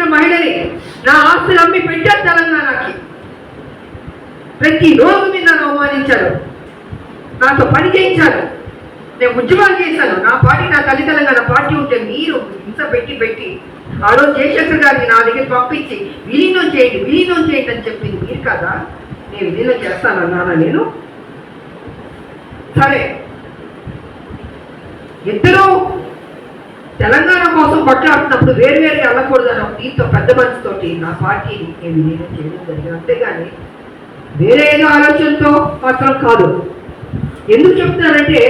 చేసిన మహిళని నా ఆస్తులు అమ్మి పెట్టారు తెలంగాణకి. ప్రతి రోజు మీరు నన్ను అవమానించారు. నాతో పని చేయించారు. నేను ఉద్యమాలు చేశాను. నా పార్టీ నా తల్లి నా పార్టీ ఉంటే మీరు హింస పెట్టి పెట్టి ఆ రోజు జయశంకర్ గారిని నా దగ్గర పంపించి విలీనం చేయండి విలీనం చేయండి అని చెప్పింది. మీరు కదా? నేను విలీనం చేస్తానన్నానా నేను? సరే. ఇద్దరు తెలంగాణ కోసం కొట్లాడుతున్నప్పుడు వేరు వేరు వెళ్ళకూడదని ఒక దీంతో పెద్ద మనసుతోటి నా పార్టీని నేను విలీనం చేయడం జరిగింది. అంతేగాని వేరే ఏదో ఆలోచనతో మాత్రం కాదు. ఎందుకు చెప్తున్నానంటే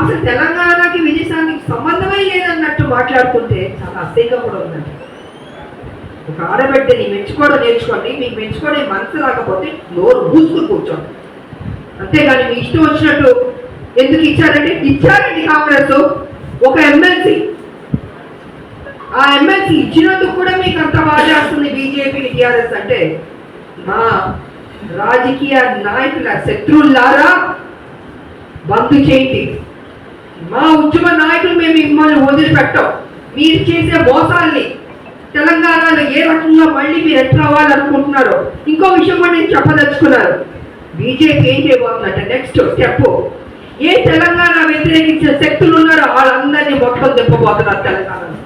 అసలు తెలంగాణకి విదేశానికి సంబంధమే లేదన్నట్టు మాట్లాడుతుంటే చాలా అసహ్యంగా కూడా ఉందండి. ఒక ఆడబిడ్డని మెచ్చుకోవడం నేర్చుకోండి మీకు మెచ్చుకోవడం మనసు రాకపోతే నోరు మూసుకుని కూర్చోండి. అంతేగాని మీ ఇష్టం వచ్చినట్టు ఎందుకు ఇచ్చారంటే ఇచ్చారండి కాంగ్రెస్. ఒక ఎమ్మెల్సీ ఆ ఎమ్మెల్సీ ఇచ్చినందుకు కూడా మీకు అంత బాధ వస్తుంది బీజేపీ టీఆర్ఎస్ అంటే. మా రాజకీయ నాయకుల శత్రువులారా బంద్ చేయండి. మా ఉద్యమ నాయకులు మేము మిమ్మల్ని వదిలిపెట్టాం. మీరు చేసే మోసాల్ని తెలంగాణలో ఏ రకంగా మళ్ళీ మీరు ఎట్లా అవ్వాలనుకుంటున్నారో ఇంకో విషయం కూడా నేను చెప్పదలుచుకున్నారు బీజేపీ ఏం చేయబోతుందంటే నెక్స్ట్ స్టెప్ ఏ తెలంగాణ వ్యతిరేకించే శక్తులు ఉన్నారో వాళ్ళందరినీ మొత్తం దింపబోతున్నారు తెలంగాణలో.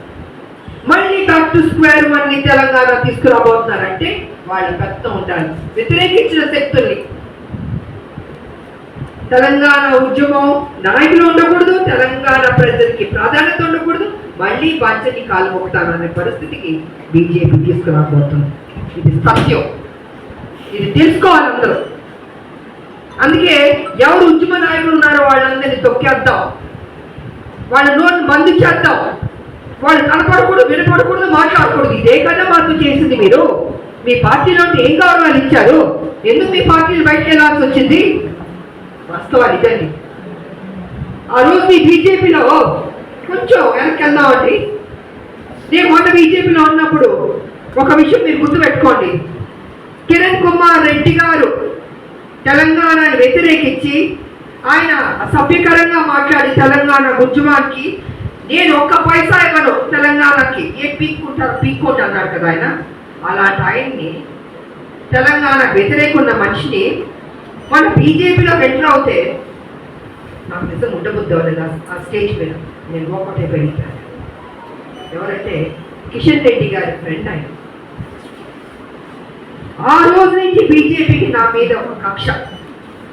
మళ్ళీ బ్యాక్ టు స్క్వేర్ వన్ని తెలంగాణ తీసుకురాబోతున్నారంటే వాళ్ళు పెద్ద ఉండాలి వ్యతిరేకించిన శక్తుల్ని. తెలంగాణ ఉద్యమం నాయకులు ఉండకూడదు తెలంగాణ ప్రజలకి ప్రాధాన్యత ఉండకూడదు మళ్ళీ బాధ్యతని కాలు మొక్కుతాను అనే పరిస్థితికి బీజేపీ తీసుకురాబోతుంది. ఇది సత్యం. ఇది తెలుసుకోవాలి అందరూ. అందుకే ఎవరు ఉద్యమ నాయకులు ఉన్నారో వాళ్ళందరినీ తొక్కేద్దాం. వాళ్ళ నోటిని బంద్ చేద్దాం. వాళ్ళు కనపడకూడదు వినపడకూడదు మాట్లాడకూడదు. ఇదే కదా మాకు చేసింది మీరు. మీ పార్టీలో ఏం గౌరవాలు ఇచ్చారు? ఎందుకు మీ పార్టీని బయటకు వెళ్ళాల్సి వచ్చింది? వాస్తవాలు ఇదండి. ఆ రోజు మీ బీజేపీలో కొంచెం వెనక్కి వెళ్దామండి నేను మొన్న బీజేపీలో ఉన్నప్పుడు ఒక విషయం మీరు గుర్తుపెట్టుకోండి. కిరణ్ కుమార్ రెడ్డి గారు తెలంగాణను వ్యతిరేకించి ఆయన సభ్యకరంగా మాట్లాడి తెలంగాణ ఉద్యమానికి నేను ఒక్క పైసా ఇవ్వను. తెలంగాణకి ఏ పీక్కుంటారు పీక్కోట్ అన్నారు కదా ఆయన. అలాంటి ఆయన్ని తెలంగాణ వ్యతిరేకున్న మనిషిని మన బీజేపీలో ఎంటర్ అవుతే నాకు నిజం ఉండబుద్ధి అవ్వలేదు. ఆ- ఆ స్టేజ్ మీద నేను ఒకటే వెళ్ళిపోయాను ఎవరంటే కిషన్ రెడ్డి గారి ఫ్రెండ్ ఆయన ఆ రోజు నుంచి బీజేపీకి నా మీద ఒక కక్ష.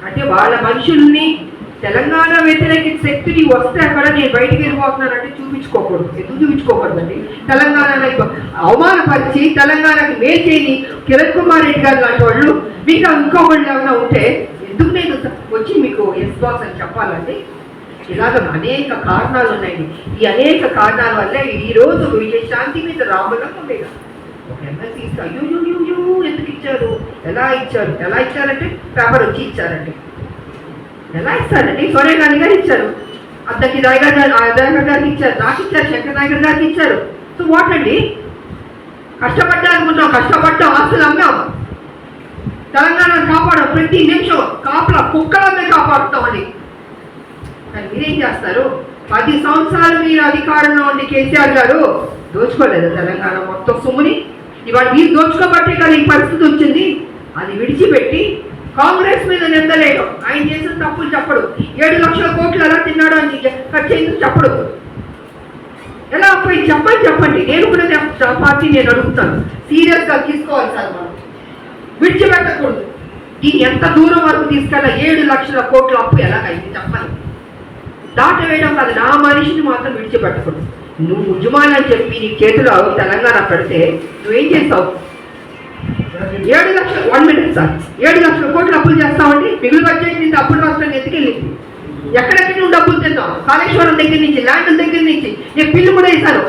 అంటే వాళ్ళ మనుషుల్ని తెలంగాణ వ్యతిరేక శక్తిని వస్తే అక్కడ నేను బయటికి వెళ్ళిపోతున్నానంటే చూపించుకోకూడదు. ఎందుకు చూపించుకోకూడదండి. తెలంగాణ అవమానపరిచి తెలంగాణకి మేచేని కిరణ్ కుమార్ రెడ్డి గారు లాంటి వాళ్ళు మీకు ఇంకొకళ్ళు ఏమైనా ఉంటే ఎందుకు నేను వచ్చి మీకు ఎస్ బాస్ అని చెప్పాలండి? ఇలాగ అనేక కారణాలు ఉన్నాయండి ఈ అనేక కారణాల వల్ల ఈ రోజు విజయశాంతి మీద రావడం ఉండేది ఒక ఎమ్మెల్సీ అయ్యో ఎందుకు ఇచ్చారు? ఎలా ఇచ్చారు? ఎలా ఇచ్చారంటే పేపర్ వచ్చి ఇచ్చారండి. ఎలా ఇస్తారండి సోనియా గాంధీ గారు ఇచ్చారు. అద్దకి నాయకర్ గారు గారికి ఇచ్చారు. నాకు ఇచ్చారు శంకర్ నాయకర్ గారికి ఇచ్చారు. సో వాట్ అండి? కష్టపడ్డా అనుకుంటాం కష్టపడ్డాం ఆస్తులు అమ్మాం. తెలంగాణ కాపాడం ప్రతి నిమిషం కాపలా కుక్కలమే కాపాడుతామండి కానీ మీరేం చేస్తారు? పది సంవత్సరాలు మీరు అధికారంలో ఉండి కేసీఆర్ గారు దోచుకోలేదు తెలంగాణ మొత్తం సొమ్ముని. ఇవాళ మీరు దోచుకోబట్టే కదా ఈ పరిస్థితి వచ్చింది. అది విడిచిపెట్టి కాంగ్రెస్ మీద నిందలేయడం. ఆయన చేసిన తప్పులు చెప్పడు. ఏడు లక్షల కోట్లు ఎలా తిన్నాడు అని ఖర్చు అయింది చెప్పడు. ఎలా పోయి చెప్పని చెప్పండి. నేను కూడా చపాతి పార్టీ నేను అడుగుతాను. సీరియస్గా తీసుకోవాలి సార్ మనం. విడిచిపెట్టకూడదు. దీన్ని ఎంత దూరం వరకు తీసుకెళ్ళా? ఏడు లక్షల కోట్ల అప్పు ఎలాగైంది చెప్పాలి దాట వేయడం కాదు. నా మనిషిని మాత్రం విడిచిపెట్టకూడదు. నువ్వు ఉద్యమాలని చెప్పి నీ చేతిలో తెలంగాణ పెడితే నువ్వేం చేస్తావు? ఏడు లక్షల వన్ మినిట్ సార్ ఏడు లక్షల కోట్లు అప్పులు చేస్తామండి. మిగులు బడ్జెట్ నుంచి అప్పులు రాష్ట్రాన్ని ఎత్తుకెళ్ళింది ఎక్కడెక్కడి నుండి డబ్బులు తిందాం కాళేశ్వరం దగ్గర నుంచి ల్యాండ్ దగ్గర నుంచి. నేను పిల్లు కూడా వేశాను.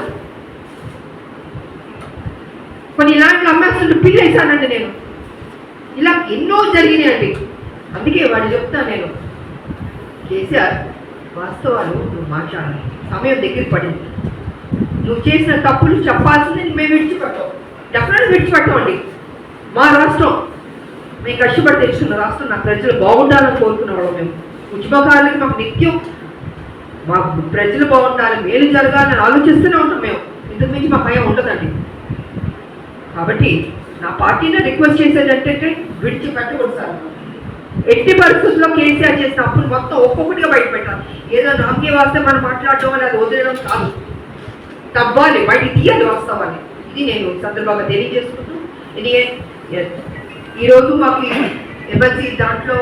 కొన్ని ల్యాండ్లు అమ్మేస్తుంటే పిల్లు వేశానండి నేను. ఇలా ఎన్నో జరిగినాయండి అందుకే వాడు చెప్తాను నేను. కేసీఆర్ వాస్తవాలు నువ్వు మాట్లాడాలి. సమయం దగ్గర పడింది. నువ్వు చేసిన తప్పులు చెప్పాల్సింది మేము విడిచిపెట్టాం డెఫినెట్ విడిచిపెట్టామండి. మా రాష్ట్రం. మేము కష్టపడి తెచ్చుకున్న రాష్ట్రం నా ప్రజలు బాగుండాలని కోరుకునేవాళ్ళం మేము. ఉద్యమకారులకి మాకు నిత్యం మా ప్రజలు బాగుండాలి మేలు జరగాలని ఆలోచిస్తూనే ఉంటాం మేము. ఇంతకు మించి మా భయం ఉండదండి. కాబట్టి నా పార్టీలో రిక్వెస్ట్ చేసేది ఏంటంటే విడిచిపెట్టకూడదు సార్. ఎట్టి పరిస్థితుల్లో కేసీఆర్ చేసిన అప్పులు మొత్తం ఒక్కొక్కటిగా బయట పెట్టాలి. ఏదో నాకే వాస్తే మనం మాట్లాడటం వల్ల అది వదిలేయడం కాదు. తవ్వాలి బయట తీయాలి వాస్తవాన్ని. ఇది నేను సందర్భంగా తెలియజేసుకుంటూ ఇది ఈరోజు మాకు ఎమర్జీ దాంట్లో